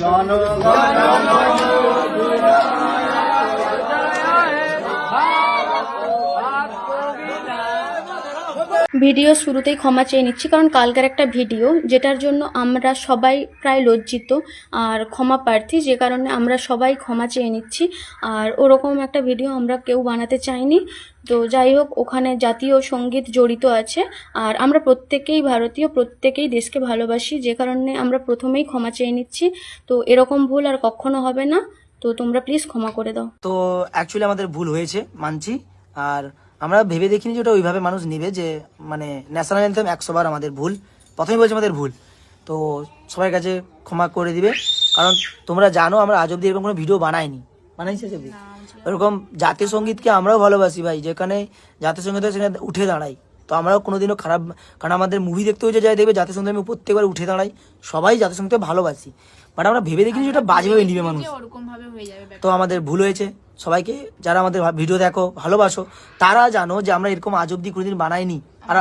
জনগণ ভিডিও শুরুতেই ক্ষমা চেয়ে নিচ্ছি, কারণ কালকের একটা ভিডিও যেটার জন্য আমরা সবাই প্রায় লজ্জিত আর ক্ষমা প্রার্থী, যে কারণে আমরা সবাই ক্ষমা চেয়ে নিচ্ছি। আর ওরকম একটা ভিডিও আমরা কেউ বানাতে চাইনি। তো যাই হোক, ওখানে জাতীয় সংগীত জড়িত আছে। আর আমরা প্রত্যেকেই ভারতীয়, প্রত্যেকেই দেশকে ভালোবাসি, যে কারণে আমরা প্রথমেই ক্ষমা চেয়ে নিচ্ছি। তো এরকম ভুল আর কখনো হবে না। তো তোমরা প্লিজ ক্ষমা করে দাও। তো অ্যাকচুয়ালি আমাদের ভুল হয়েছে, মানছি। আর আমরা ভেবে দেখিনি যে ওটা ওইভাবে মানুষ নেবে যে মানে ন্যাশনাল অ্যান্থেম একশো বার আমাদের ভুল। প্রথমেই বলছি আমাদের ভুল। তো সবার কাছে ক্ষমা করে দিবে। কারণ তোমরা জানো আমরা আজ অব্দি এরকম কোনো ভিডিও বানাইনি। বানাইছে অব্দি এরকম জাতীয় সঙ্গীতকে আমরাও ভালোবাসি ভাই যেখানে জাতীয় সংগীত হয় সেখানে উঠে দাঁড়াই। তো আমরাও কোনোদিনও খারাপ কারণ আমাদের মুভি দেখতেও যে যাই দেখবে জাতীয় সংগীত আমি প্রত্যেকবার উঠে দাঁড়াই। সবাই জাতীয় সংগীত ভালোবাসি। বাট আমরা ভেবে দেখিনি যে ওটা বাজেভাবে নিবে মানুষ। ওরকম হয়ে যাবে তো আমাদের ভুল হয়েছে। সবাইকে যারা আমাদের ভিডিও দেখো ভালোবাসো তারা জানো যে আমরা এরকম আজ অব্দি কোনোদিন বানাইনি। আর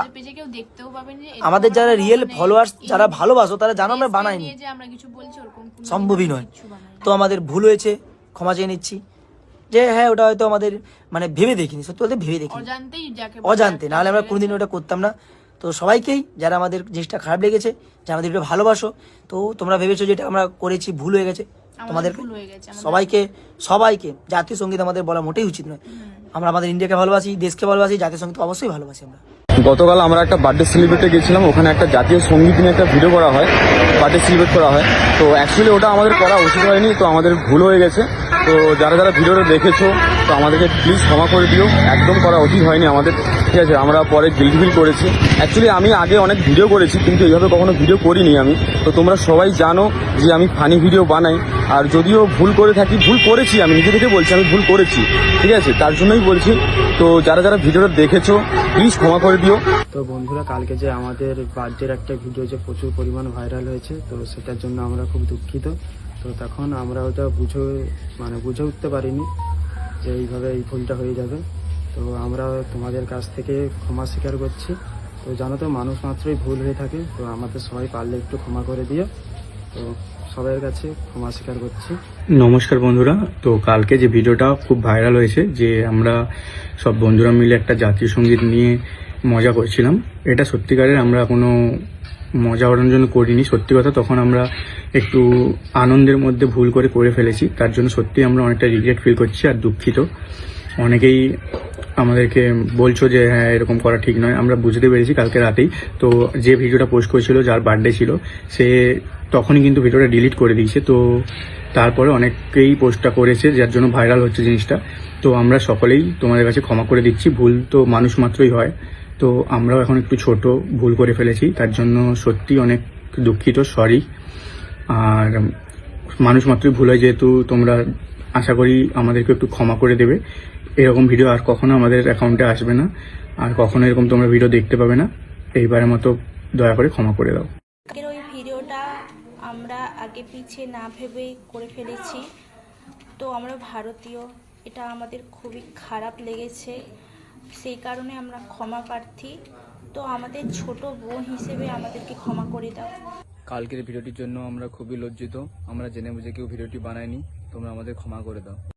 আমাদের যারা রিয়েল ফলোয়ার্স যারা ভালোবাসো তারা জানো আমরা বানাইনি। সম্ভবই নয়। তো আমাদের ভুল হয়েছে ক্ষমা চেয়ে নিচ্ছি। যে হ্যাঁ ওটা হয়তো আমাদের মানে ভেবে দেখিনি সত্যি বলতে ভেবে দেখিনি। অজান্তে নাহলে আমরা কোনোদিন ওটা করতাম না। তো সবাইকেই যারা আমাদের জিনিসটা খারাপ লেগেছে যারা আমাদের ভালোবাসো তো তোমরা ভেবেছো যেটা আমরা করেছি ভুল হয়ে গেছে। তোমাদের হয়ে সবাইকে সবাইকে জাতীয় সংগীত আমাদের বলা মোটেই উচিত নয়। আমরা আমাদের ইন্ডিয়াকে ভালোবাসি দেশকে ভালোবাসি জাতীয় সংগীত অবশ্যই ভালোবাসি আমরা। গতকাল আমরা একটা বার্থডে সেলিব্রেটে গেছিলাম ওখানে একটা জাতীয় সংগীত নিয়ে একটা ভিডিও করা হয় বার্থডে সেলিব্রেট করা হয়। তো অ্যাকচুয়ালি ওটা আমাদের করা উচিত হয়নি তো আমাদের ভুল হয়ে গেছে। তো যারা যারা ভিডিওটা দেখেছ তো আমাদেরকে প্লিজ ক্ষমা করে দিও একদম করা উচিত হয়নি আমাদের। ঠিক আছে আমরা পরে গিল্ট ফিল করেছি। অ্যাকচুয়ালি আমি আগে অনেক ভিডিও করেছি কিন্তু এইভাবে কখনো ভিডিও করিনি আমি। তো তোমরা সবাই জানো যে আমি ফানি ভিডিও বানাই। আর যদিও ভুল করে থাকি, ভুল করেছি, আমি নিজে থেকে বলছি, আমি ভুল করেছি, ঠিক আছে? তার জন্যই বলছি। তো যারা যারা ভিডিওটা দেখেছ প্লিজ ক্ষমা করে দিও। তো বন্ধুরা, কালকে যে আমাদের বার্থডের একটা ভিডিও যে প্রচুর পরিমাণ ভাইরাল হয়েছে, তো সেটার জন্য আমরা খুব দুঃখিত। তো তখন আমরা ওটা বুঝে মানে বুঝে উঠতে পারিনি যে এইভাবে এই ভুলটা হয়ে যাবে। তো আমরা তোমাদের কাছ থেকে ক্ষমা স্বীকার করছি। তো জানো তো, মানুষ মাত্রই ভুল হয়ে থাকে, তো আমাদের সবাই পারলে একটু ক্ষমা করে দিও। তো সবার কাছে ক্ষমা স্বীকার করছি। নমস্কার বন্ধুরা। তো কালকে যে ভিডিওটা খুব ভাইরাল হয়েছে, যে আমরা সব বন্ধুরা মিলে একটা জাতীয় সংগীত নিয়ে মজা করছিলাম, এটা সত্যিকারের আমরা কোনো মজা ওড়ানোর জন্য করিনি। সত্যি কথা, তখন আমরা একটু আনন্দের মধ্যে ভুল করে করে ফেলেছি, তার জন্য সত্যি আমরা অনেকটা রিগ্রেট ফিল করছি আর দুঃখিত। অনেকেই আমাদেরকে বলছো যে হ্যাঁ এরকম করা ঠিক নয়। আমরা বুঝতে পেরেছি কালকে রাতেই। তো যে ভিডিওটা পোস্ট করেছিল, যার বার্থডে ছিল, সে তখনই কিন্তু ভিডিওটা ডিলিট করে দিয়েছে। তো তারপরে অনেকেই পোস্টটা করেছে, যার জন্য ভাইরাল হচ্ছে জিনিসটা। তো আমরা সকলেই তোমাদের কাছে ক্ষমা করে দিচ্ছি। ভুল তো মানুষ মাত্রই হয়। তো আমরাও এখন একটু ছোট, ভুল করে ফেলেছি। তার জন্য সত্যি অনেক দুঃখিত সরি আর মানুষ মাত্রই ভুল হয়, যেহেতু তোমরা আশা করি আমাদেরকে একটু ক্ষমা করে দেবে। এরকম ভিডিও আর কখনো আমাদের অ্যাকাউন্টে আসবে না। আর কখনো এরকম তোমরা ভিডিও দেখতে পাবে না। এইবারের মতো দয়া করে ক্ষমা করে দাও। আগের ওই ভিডিওটা আমরা আগে পিছিয়ে না ভেবেই করে ফেলেছি। তো আমরা ভারতীয় এটা আমাদের খুবই খারাপ লেগেছে। সেই কারণে আমরা ক্ষমা প্রার্থী। তো আমাদের ছোট বোন হিসেবে আমাদেরকে ক্ষমা করে দাও। কালকের ভিডিওটির জন্য আমরা খুবই লজ্জিত। আমরা জেনে বুঝে কেউ ভিডিওটি বানাইনি তোমরা আমাদের ক্ষমা করে দাও।